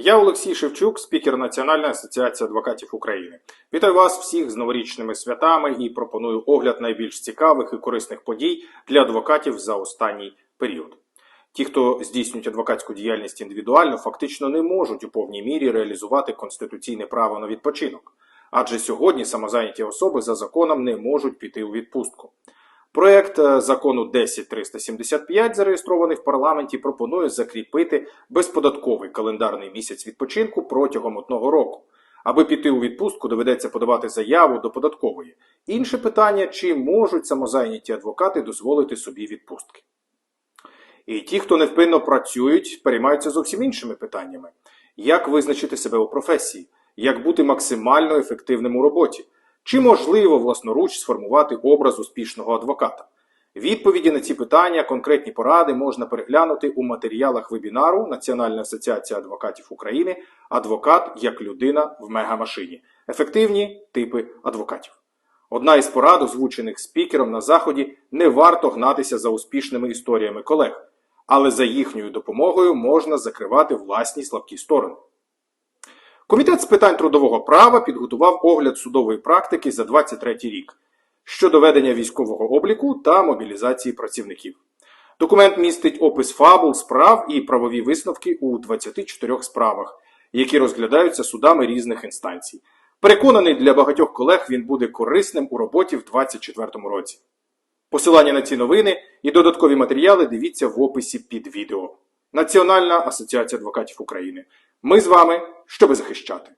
Я Олексій Шевчук, спікер Національної асоціації адвокатів України. Вітаю вас всіх з новорічними святами і пропоную огляд найбільш цікавих і корисних подій для адвокатів за останній період. Ті, хто здійснюють адвокатську діяльність індивідуально, фактично не можуть у повній мірі реалізувати конституційне право на відпочинок, адже сьогодні самозайняті особи за законом не можуть піти у відпустку. Проект е, закону 10375, зареєстрований в парламенті, пропонує закріпити безподатковий календарний місяць відпочинку протягом одного року. Аби піти у відпустку, доведеться подавати заяву до податкової. Інше питання, чи можуть самозайняті адвокати дозволити собі відпустки. І ті, хто невпинно працюють, переймаються зовсім іншими питаннями: як визначити себе у професії, як бути максимально ефективним у роботі, чи можливо власноруч сформувати образ успішного адвоката? Відповіді на ці питання, конкретні поради можна переглянути у матеріалах вебінару Національної асоціації адвокатів України Адвокат як людина в мегамашині. Ефективні типи адвокатів. Одна із порад, озвучених спікером на заході, не варто гнатися за успішними історіями колег, але за їхньою допомогою можна закривати власні слабкі сторони. Комітет з питань трудового права підготував огляд судової практики за 23 рік щодо ведення військового обліку та мобілізації працівників. Документ містить опис фабул, справ і правові висновки у 24 справах, які розглядаються судами різних інстанцій. Переконаний, для багатьох колег він буде корисним у роботі в 2024 році. Посилання на ці новини і додаткові матеріали дивіться в описі під відео. Національна асоціація адвокатів України. Ми з вами, щоби захищати.